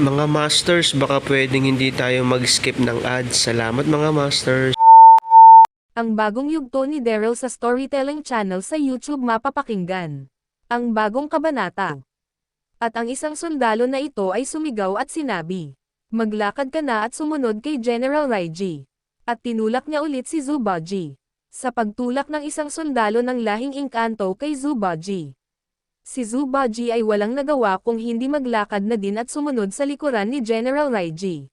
Mga Masters, baka pwedeng hindi tayo mag-skip ng ads. Salamat mga Masters. Ang bagong yugto ni Daryl sa Storytelling Channel sa YouTube mapapakinggan. Ang bagong kabanata. At ang isang sundalo na ito ay sumigaw at sinabi, Maglakad ka na at sumunod kay General Raiji. At tinulak niya ulit si Zubaji. Sa pagtulak ng isang sundalo ng lahing engkanto kay Zubaji. Si Zubaji ay walang nagawa kung hindi maglakad na din at sumunod sa likuran ni General Raiji.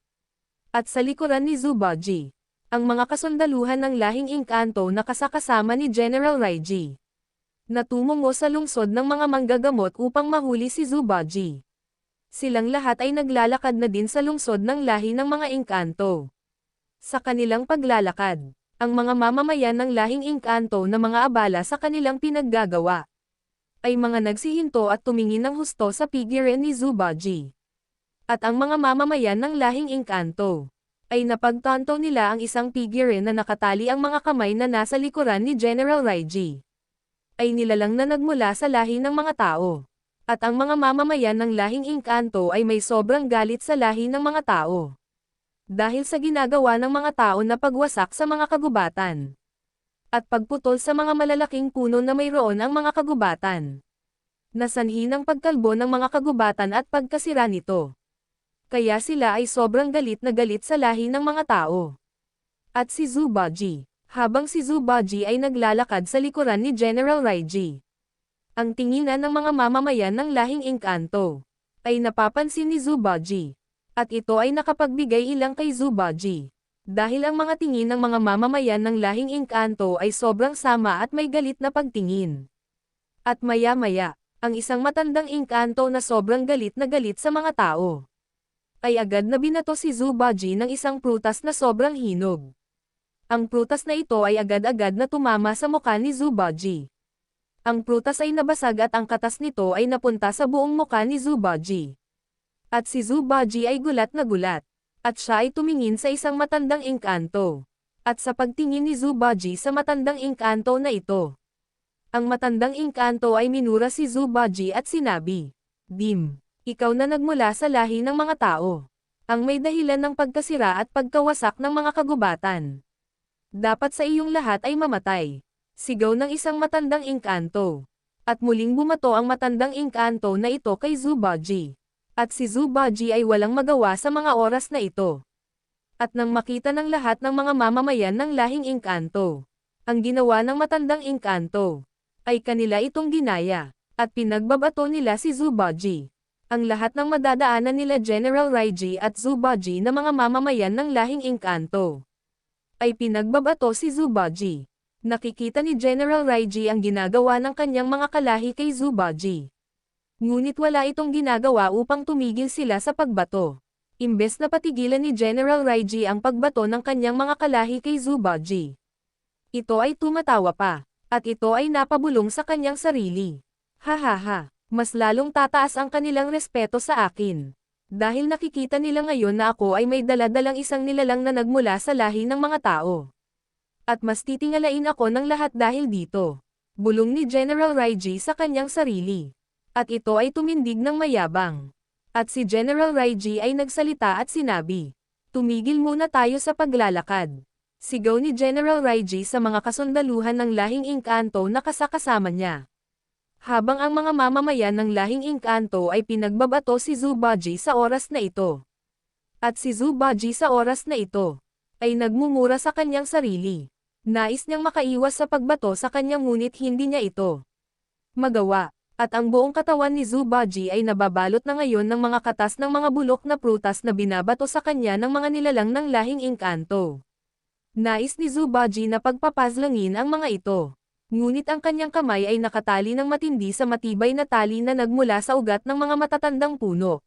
At sa likuran ni Zubaji ang mga kasundaluhan ng lahing engkanto na kasakasama ni General Raiji. Natumungo sa lungsod ng mga manggagamot upang mahuli si Zubaji. Silang lahat ay naglalakad na din sa lungsod ng lahi ng mga engkanto. Sa kanilang paglalakad, ang mga mamamayan ng lahing engkanto na mga abala sa kanilang pinaggagawa ay mga nagsihinto at tumingin ng husto sa pigiran ni Zubaji. At ang mga mamamayan ng lahing engkanto ay napagtanto nila ang isang figure na nakatali ang mga kamay na nasa likuran ni General Raiji. Ay nilalang na nagmula sa lahi ng mga tao. At ang mga mamamayan ng lahing engkanto ay may sobrang galit sa lahi ng mga tao. Dahil sa ginagawa ng mga tao na pagwasak sa mga kagubatan. At pagputol sa mga malalaking puno na mayroon ang mga kagubatan. Nasanhi ng pagkalbo ng mga kagubatan at pagkasira nito kaya sila ay sobrang galit na galit sa lahi ng mga tao. At si Zubaji, habang si Zubaji ay naglalakad sa likuran ni General Raiji. Ang tinginan ng mga mamamayan ng lahing engkanto ay napapansin ni Zubaji. At ito ay nakapagbigay ilang kay Zubaji. Dahil ang mga tingin ng mga mamamayan ng lahing engkanto ay sobrang sama at may galit na pagtingin. At maya-maya, ang isang matandang engkanto na sobrang galit na galit sa mga tao ay agad na binato si Zubaji ng isang prutas na sobrang hinog. Ang prutas na ito ay agad-agad na tumama sa mukha ni Zubaji. Ang prutas ay nabasag at ang katas nito ay napunta sa buong mukha ni Zubaji. At si Zubaji ay gulat na gulat. At siya ay tumingin sa isang matandang engkanto. At sa pagtingin ni Zubaji sa matandang engkanto na ito. Ang matandang engkanto ay minura si Zubaji at sinabi, Dim ikaw na nagmula sa lahi ng mga tao. Ang may dahilan ng pagkasira at pagkawasak ng mga kagubatan. Dapat sa iyong lahat ay mamatay. Sigaw ng isang matandang engkanto. At muling bumato ang matandang engkanto na ito kay Zubaji. At si Zubaji ay walang magawa sa mga oras na ito. At nang makita ng lahat ng mga mamamayan ng lahing engkanto, ang ginawa ng matandang engkanto, ay kanila itong ginaya, at pinagbabato nila si Zubaji ang lahat ng madadaanan nila General Raiji at Zubaji na mga mamamayan ng lahing engkanto. Ay pinagbabato si Zubaji. Nakikita ni General Raiji ang ginagawa ng kanyang mga kalahi kay Zubaji. Ngunit wala itong ginagawa upang tumigil sila sa pagbato. Imbes na patigilan ni General Raiji ang pagbato ng kanyang mga kalahi kay Zubaji. Ito ay tumatawa pa, at ito ay napabulong sa kanyang sarili. Ha ha ha mas lalong tataas ang kanilang respeto sa akin. Dahil nakikita nila ngayon na ako ay may daladalang isang nilalang na nagmula sa lahi ng mga tao. At mas titingalain ako ng lahat dahil dito. Bulong ni General Raiji sa kanyang sarili. At ito ay tumindig ng mayabang. At si General Raiji ay nagsalita at sinabi, Tumigil muna tayo sa paglalakad. Sigaw ni General Raiji sa mga kasundaluhan ng lahing engkanto na kasakasama niya. Habang ang mga mamamayan ng lahing Inkanto ay pinagbabato si Zubaji sa oras na ito. At si Zubaji sa oras na ito, ay nagmumura sa kanyang sarili. Nais niyang makaiwas sa pagbato sa kanyang ngunit hindi niya ito magawa. At ang buong katawan ni Zubaji ay nababalot na ngayon ng mga katas ng mga bulok na prutas na binabato sa kanya ng mga nilalang ng lahing Inkanto. Nais ni Zubaji na pagpapazlangin ang mga ito. Ngunit ang kanyang kamay ay nakatali ng matindi sa matibay na tali na nagmula sa ugat ng mga matatandang puno.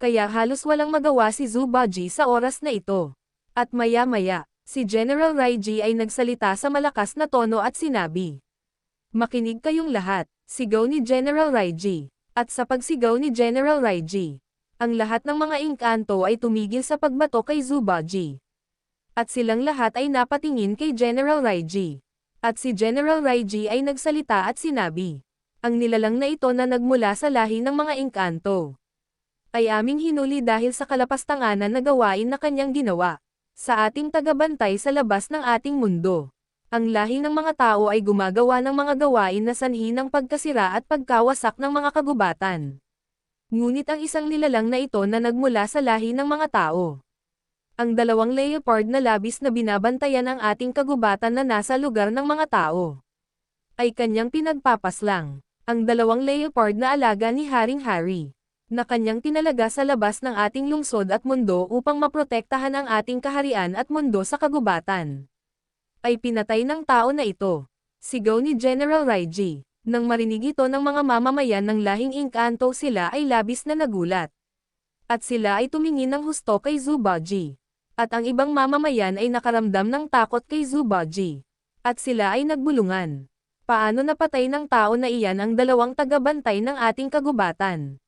Kaya halos walang magawa si Zubaji sa oras na ito. At maya-maya, si General Raiji ay nagsalita sa malakas na tono at sinabi. Makinig kayong lahat, sigaw ni General Raiji. At sa pagsigaw ni General Raiji, ang lahat ng mga Inkanto ay tumigil sa pagbato kay Zubaji. At silang lahat ay napatingin kay General Raiji. At si General Raiji ay nagsalita at sinabi, ang nilalang na ito na nagmula sa lahi ng mga Inkanto ay aming hinuli dahil sa kalapastanganan na gawain na kanyang ginawa sa ating tagabantay sa labas ng ating mundo. Ang lahi ng mga tao ay gumagawa ng mga gawain na sanhi ng pagkasira at pagkawasak ng mga kagubatan. Ngunit ang isang nilalang na ito na nagmula sa lahi ng mga tao. Ang dalawang leopard na labis na binabantayan ang ating kagubatan na nasa lugar ng mga tao. Ay kanyang pinagpapaslang. Ang dalawang leopard na alaga ni Haring Harry na kanyang tinalaga sa labas ng ating lungsod at mundo upang maprotektahan ang ating kaharian at mundo sa kagubatan ay pinatay ng tao na ito. Sigaw ni General Raiji. Nang marinig ito ng mga mamamayan ng lahing Inkanto sila ay labis na nagulat. At sila ay tumingin ng husto kay Zubaji. At ang ibang mamamayan ay nakaramdam ng takot kay Zubaji. At sila ay nagbulungan. Paano napatay ng tao na iyan ang dalawang tagabantay ng ating kagubatan?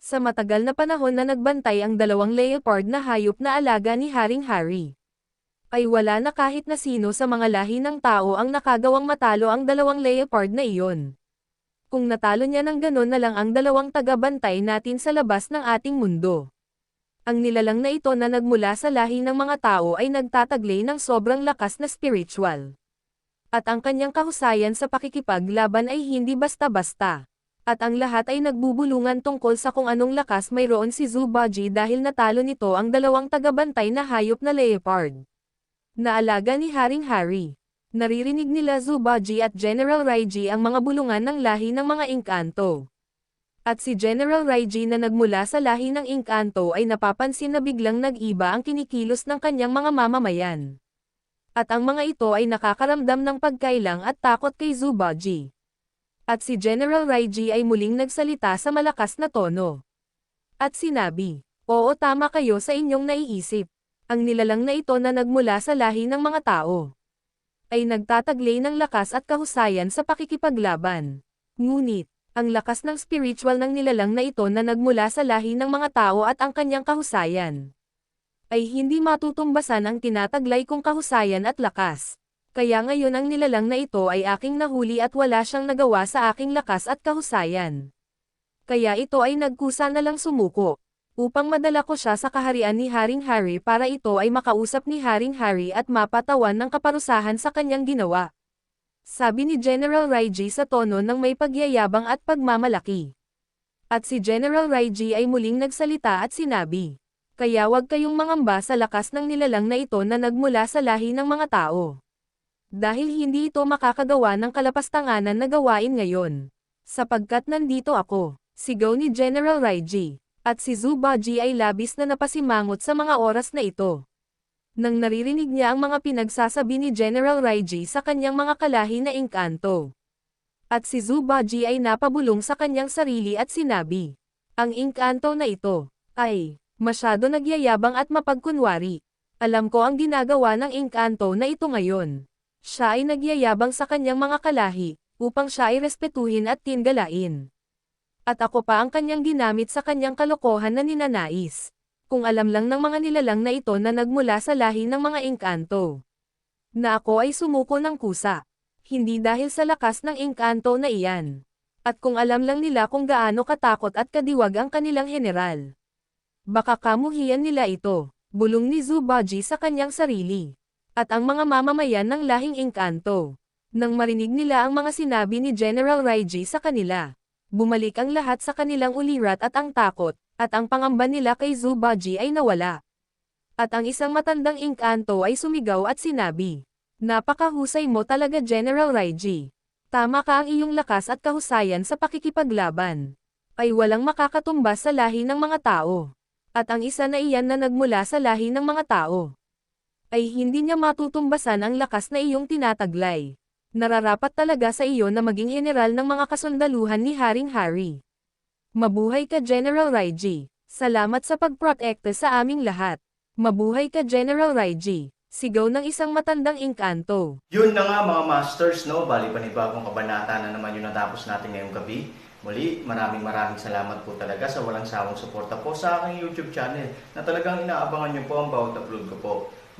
Sa matagal na panahon na nagbantay ang dalawang leopard na hayop na alaga ni Haring Harry ay wala na kahit na sino sa mga lahi ng tao ang nakagawang matalo ang dalawang leopard na iyon. Kung natalo niya ng ganon na lang ang dalawang tagabantay natin sa labas ng ating mundo. Ang nilalang na ito na nagmula sa lahi ng mga tao ay nagtataglay ng sobrang lakas na spiritual. At ang kanyang kahusayan sa pakikipaglaban ay hindi basta-basta. At ang lahat ay nagbubulungan tungkol sa kung anong lakas mayroon si Zubaji dahil natalo nito ang dalawang tagabantay na hayop na leopard na alaga ni Haring Harry. Naririnig nila Zubaji at General Raiji ang mga bulungan ng lahi ng mga Inkanto. At si General Raiji na nagmula sa lahi ng Inkanto ay napapansin na biglang nag-iba ang kinikilos ng kanyang mga mamamayan. At ang mga ito ay nakakaramdam ng pagkailang at takot kay Zubaji. At si General Raiji ay muling nagsalita sa malakas na tono. At sinabi, Oo tama kayo sa inyong naiisip ang nilalang na ito na nagmula sa lahi ng mga tao ay nagtataglay ng lakas at kahusayan sa pakikipaglaban. Ngunit, ang lakas ng spiritual ng nilalang na ito na nagmula sa lahi ng mga tao at ang kanyang kahusayan ay hindi matutumbasan ang tinataglay kong kahusayan at lakas. Kaya ngayon ang nilalang na ito ay aking nahuli at wala siyang nagawa sa aking lakas at kahusayan. Kaya ito ay nagkusa na lang sumuko upang madala ko siya sa kaharian ni Haring Harry para ito ay makausap ni Haring Harry at mapatawan ng kaparusahan sa kanyang ginawa. Sabi ni General Raiji sa tono ng may pagyayabang at pagmamalaki. At si General Raiji ay muling nagsalita at sinabi, Kaya wag kayong mangamba sa lakas ng nilalang na ito na nagmula sa lahi ng mga tao. Dahil hindi ito makakagawa ng kalapastanganan na gawain ngayon. Sapagkat nandito ako, sigaw ni General Raiji. At si Zubaji ay labis na napasimangot sa mga oras na ito. Nang naririnig niya ang mga pinagsasabi ni General Raiji sa kanyang mga kalahi na engkanto. At si Zubaji ay napabulong sa kanyang sarili at sinabi, Ang engkanto na ito, ay, masyado nagyayabang at mapagkunwari. Alam ko ang ginagawa ng engkanto na ito ngayon. Siya ay nagyayabang sa kanyang mga kalahi, upang siya ay respetuhin at tingalain at ako pa ang kanyang ginamit sa kanyang kalokohan na ninanais. Kung alam lang ng mga nilalang na ito na nagmula sa lahi ng mga engkanto. Na ako ay sumuko ng kusa. Hindi dahil sa lakas ng engkanto na iyan. At kung alam lang nila kung gaano katakot at kadiwag ang kanilang general. Baka kamuhian nila ito, bulong ni Zubaji sa kanyang sarili. At ang mga mamamayan ng lahing engkanto Nang marinig nila ang mga sinabi ni General Raiji sa kanila, bumalik ang lahat sa kanilang ulirat at ang takot, at ang pangamba nila kay Zubaji ay nawala. At ang isang matandang inkanto ay sumigaw at sinabi, Napakahusay mo talaga General Raiji. Tama ka ang iyong lakas at kahusayan sa pakikipaglaban. Ay walang makakatumbas sa lahi ng mga tao. At ang isa na iyan na nagmula sa lahi ng mga tao. Ay hindi niya matutumbasan ang lakas na iyong tinataglay. Nararapat talaga sa iyo na maging general ng mga kasundaluhan ni Haring Hari. Mabuhay ka General Raiji. Salamat sa pagprotekta sa aming lahat. Mabuhay ka General Raiji. Sigaw ng isang matandang inkanto. Yun na nga mga masters, no? Bali panibagong kabanata na naman yung natapos natin ngayong gabi. Muli, maraming maraming salamat po talaga sa walang sawang suporta po sa aking YouTube channel na talagang inaabangan nyo po ang bawat upload ko po.